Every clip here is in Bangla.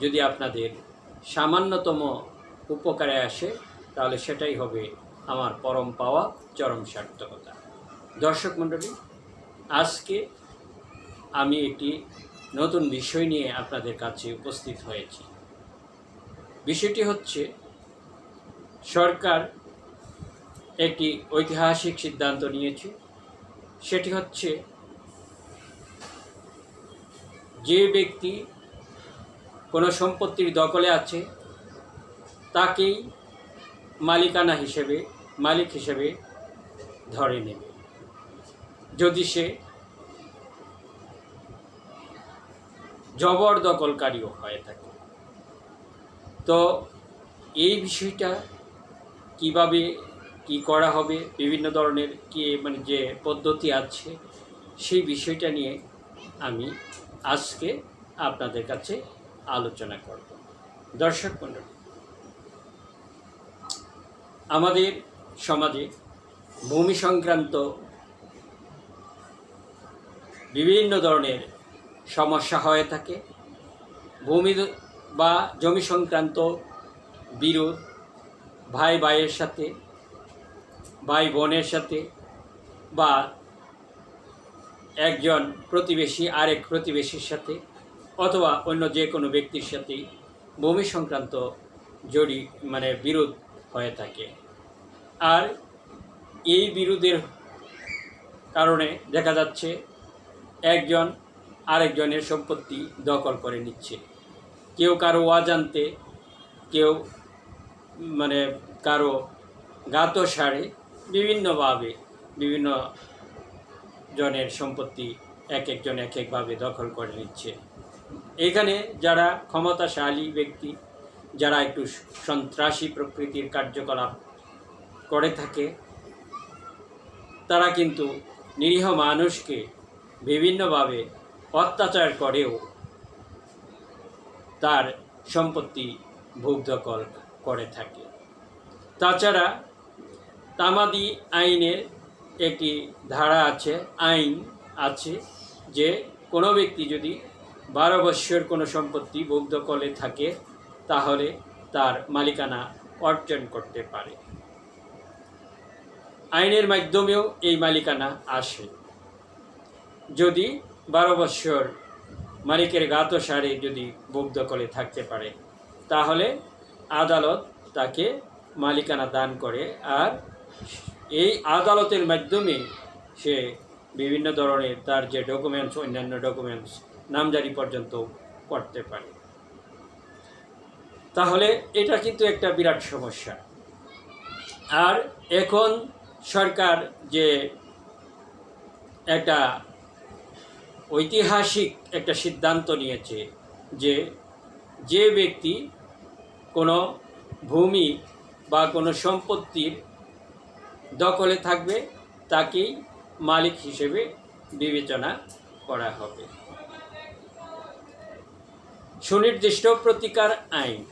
যদি আপনাদের সামান্যতম উপকারে আসে, তাহলে সেটাই হবে আমার পরম পাওয়া চরম সার্থকতা। দর্শক মণ্ডলী, আজকে আমি একটি নতুন বিষয় নিয়ে আপনাদের কাছে উপস্থিত হয়েছি। বিষয়টি হচ্ছে, সরকার একটি ঐতিহাসিক সিদ্ধান্ত নিয়েছে। সেটি হচ্ছে, যে ব্যক্তি কোনো সম্পত্তির দখলে আছে, তাকেই মালিকানা হিসেবে, মালিক হিসেবে ধরে নেবে। যদি সে জবরদখলকারীও হয়ে থাকে, তো এই বিষয়টা কীভাবে, কি করা হবে, বিভিন্ন ধরনের কি মানে যে পদ্ধতি আছে, সেই বিষয়টা নিয়ে আমি আজকে আপনাদের কাছে আলোচনা করব। দর্শক মণ্ডলী, আমাদের সমাজে ভূমি সংক্রান্ত বিভিন্ন ধরনের সমস্যা হয়ে থাকে। ভূমি বা জমি সংক্রান্ত বিরোধ ভাই ভাইয়ের সাথে, ভাই বোনের সাথে বা একজন প্রতিবেশী আরেক প্রতিবেশীর সাথে অথবা অন্য যে কোনো ব্যক্তির সাথেই ভূমি সংক্রান্ত জড়ি মানে বিরোধ হয়ে থাকে। আর এই বিরোধের কারণে দেখা যাচ্ছে একজন আরেকজনের সম্পত্তি দখল করে নিচ্ছে। কেউ কারও অজান্তে, কেউ মানে কারও গাত সারে বিভিন্নভাবে, বিভিন্ন জনের সম্পত্তি এক একজন এক একভাবে দখল করে নিচ্ছে। এখানে যারা ক্ষমতাশালী ব্যক্তি, যারা একটু সন্ত্রাসী প্রকৃতির কার্যকলাপ করে থাকে, তারা কিন্তু নিরীহ মানুষকে বিভিন্নভাবে অত্যাচার করেও তার সম্পত্তি ভোগ দখল করে থাকে। তাছাড়া তামাদি আইনের একটি ধারা আছে, আইন আছে যে কোনো ব্যক্তি যদি বারো বৎসর কোনো সম্পত্তি দখলে থাকে, তাহলে তার মালিকানা অর্জন করতে পারে। আইনের মাধ্যমেও এই মালিকানা আসে। যদি বারো বৎসর মালিকের গাত সারে যদি দখলে থাকতে পারে, তাহলে আদালত তাকে মালিকানা দান করে আর এই আদালতের মাধ্যমে সে বিভিন্ন ধরনের তার যে ডকুমেন্টস অন্যান্য ডকুমেন্টস নামজারি পর্যন্ত করতে পারে। তাহলে এটা কিন্তু একটা বিরাট সমস্যা। আর এখন সরকার যে একটা ঐতিহাসিক একটা সিদ্ধান্ত নিয়েছে যে যে ব্যক্তি কোনো ভূমি বা কোনো সম্পত্তির দখলে থাকবে, তাকেই মালিক হিসেবে বিবেচনা করা হবে। সুনির্দিষ্ট প্রতিকার আইন।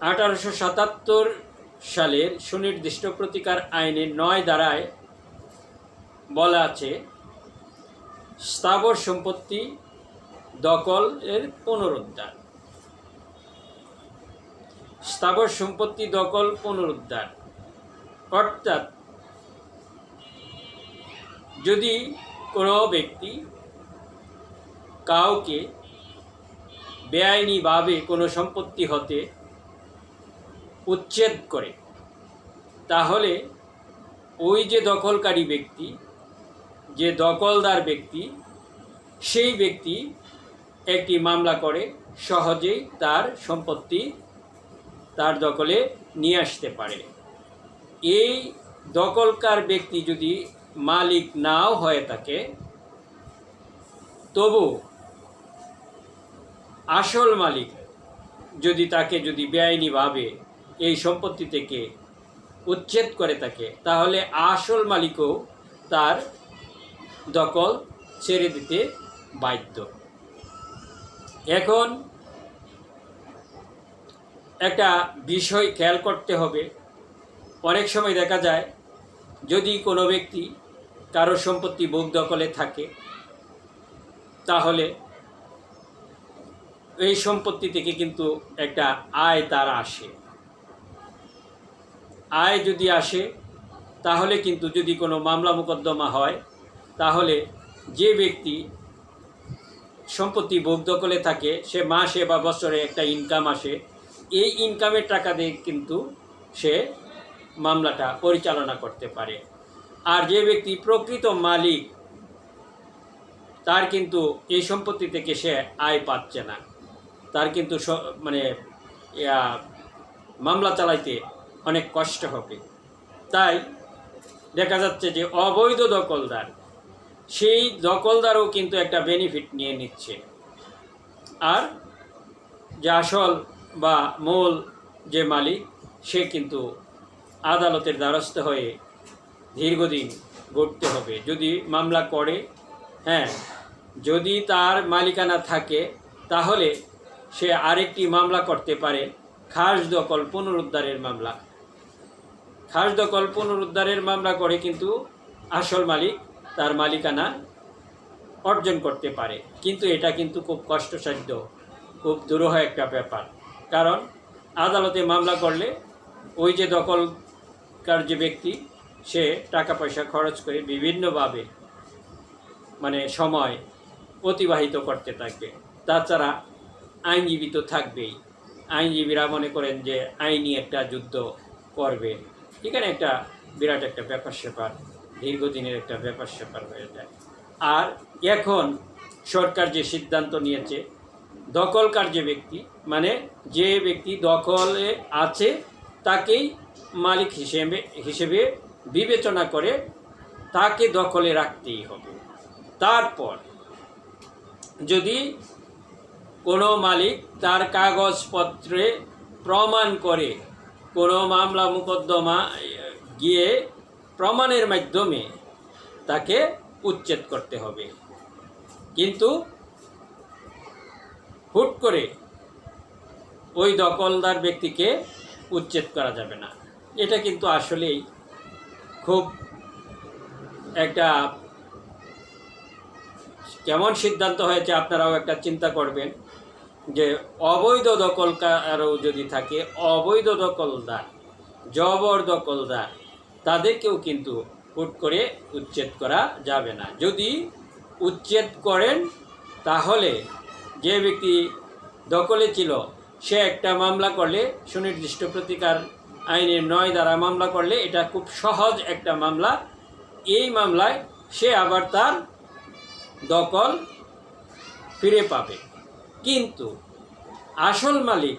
আঠারোশো সাতাত্তর সালের সুনির্দিষ্ট প্রতিকার আইনের নয় দ্বারায় বলা আছে, স্থাবর সম্পত্তি দখলের পুনরুদ্ধার। স্থাবর সম্পত্তি দখল পুনরুদ্ধার। অর্থাৎ, যদি কোনো ব্যক্তি কাউকে বেআইনিভাবে কোনো সম্পত্তি হতে উচ্ছেদ করে। তাহলে ওই যে দখলকারী ব্যক্তি, যে দখলদার ব্যক্তি, সেই ব্যক্তি একটি মামলা করে, সহজেই তার সম্পত্তি তার দখলে নিয়ে আসতে পারে। এই দখলকার ব্যক্তি যদি মালিক নাও হয়ে থাকে, তবু আসল মালিক যদি তাকে যদি বেআইনিভাবে এই সম্পত্তি থেকে উচ্ছেদ করে থাকে, তাহলে আসল মালিকও তার দখল ছেড়ে দিতে বাধ্য। এখন একটা বিষয় খেয়াল করতে হবে। অনেক সময় দেখা যায়, যদি কোনো ব্যক্তি কারও সম্পত্তি ভোগ দখলে থাকে, তাহলে এই সম্পত্তি থেকে কিন্তু একটা আয় তার আসে। আয় যদি আসে, তাহলে কিন্তু যদি কোনো মামলা মোকদ্দমা হয়, তাহলে যে ব্যক্তি সম্পত্তি ভোগ দখলে থাকে, সে মাসে বা বছরে একটা ইনকাম আসে, এই ইনকামের টাকা দিয়ে কিন্তু সে মামলাটা পরিচালনা করতে পারে। আর যে ব্যক্তি প্রকৃত মালিক, তার কিন্তু এই সম্পত্তি থেকে সে আয় পাচ্ছে না। তার কিন্তু মানে মামলা চালাইতে অনেক কষ্ট হবে। তাই দেখা যাচ্ছে যে অবৈধ দখলদার, সেই দখলদারও কিন্তু একটা বেনিফিট নিয়ে নিচ্ছে। আর যে আসল বা মূল যে মালিক, সে কিন্তু আদালতের দ্বারস্থ হয়ে দীর্ঘদিন গড়তে হবে। যদি মামলা করে হ্যাঁ যদি তার মালিকানা থাকে, তাহলে সে আরেকটি মামলা করতে পারে, খাস দখল পুনরুদ্ধারের মামলা। খাস দখল পুনরুদ্ধারের মামলা করে কিন্তু আসল মালিক তার মালিকানা অর্জন করতে পারে। কিন্তু এটা কিন্তু খুব কষ্টসাধ্য, খুব দুরূহ একটা ব্যাপার। কারণ আদালতে মামলা করলে ওই যে দখলকার যে ব্যক্তি, সে টাকা পয়সা খরচ করে বিভিন্নভাবে মানে সময় অতিবাহিত করতে থাকবে। তাছাড়া আইনজীবী তো থাকবেই। আইনজীবীরা মনে করেন যে আইনি একটা যুদ্ধ করবে। এখানে একটা বিরাট একটা ব্যাপার স্যাপার, দীর্ঘদিনের একটা ব্যাপার স্যাপার হয়ে যায়। আর এখন সরকার যে সিদ্ধান্ত নিয়েছে দখলকার যে ব্যক্তি মানে যে ব্যক্তি দখলে আছে, তাকেই মালিক হিসেবে হিসেবে বিবেচনা করে তাকে দখলে রাখতেই হবে। তারপর যদি কোনো মালিক তার কাগজপত্রে প্রমাণ করে। কোনো মামলা মোকদ্দমা গিয়ে প্রমাণের মাধ্যমে তাকে উচ্ছেদ করতে হবে। কিন্তু হুট করে ওই দখলদার ব্যক্তিকে উচ্ছেদ করা যাবে না। এটা কিন্তু আসলেই খুব একটা কেমন সিদ্ধান্ত হয়েছে, আপনারাও একটা চিন্তা করবেন। যে অবৈধ দখলকারও যদি থাকে, অবৈধ দখলদার, জবর দখলদার, তাদেরকেও কিন্তু হুট করে উচ্ছেদ করা যাবে না। যদি উচ্ছেদ করেন, তাহলে যে ব্যক্তি দখলে ছিল, সে একটা মামলা করলে, সুনির্দিষ্ট প্রতিকার আইনের নয় দ্বারা মামলা করলে, এটা খুব সহজ একটা মামলা। এই মামলায় সে আবার তার দখল ফিরে পাবে। কিন্তু আসল মালিক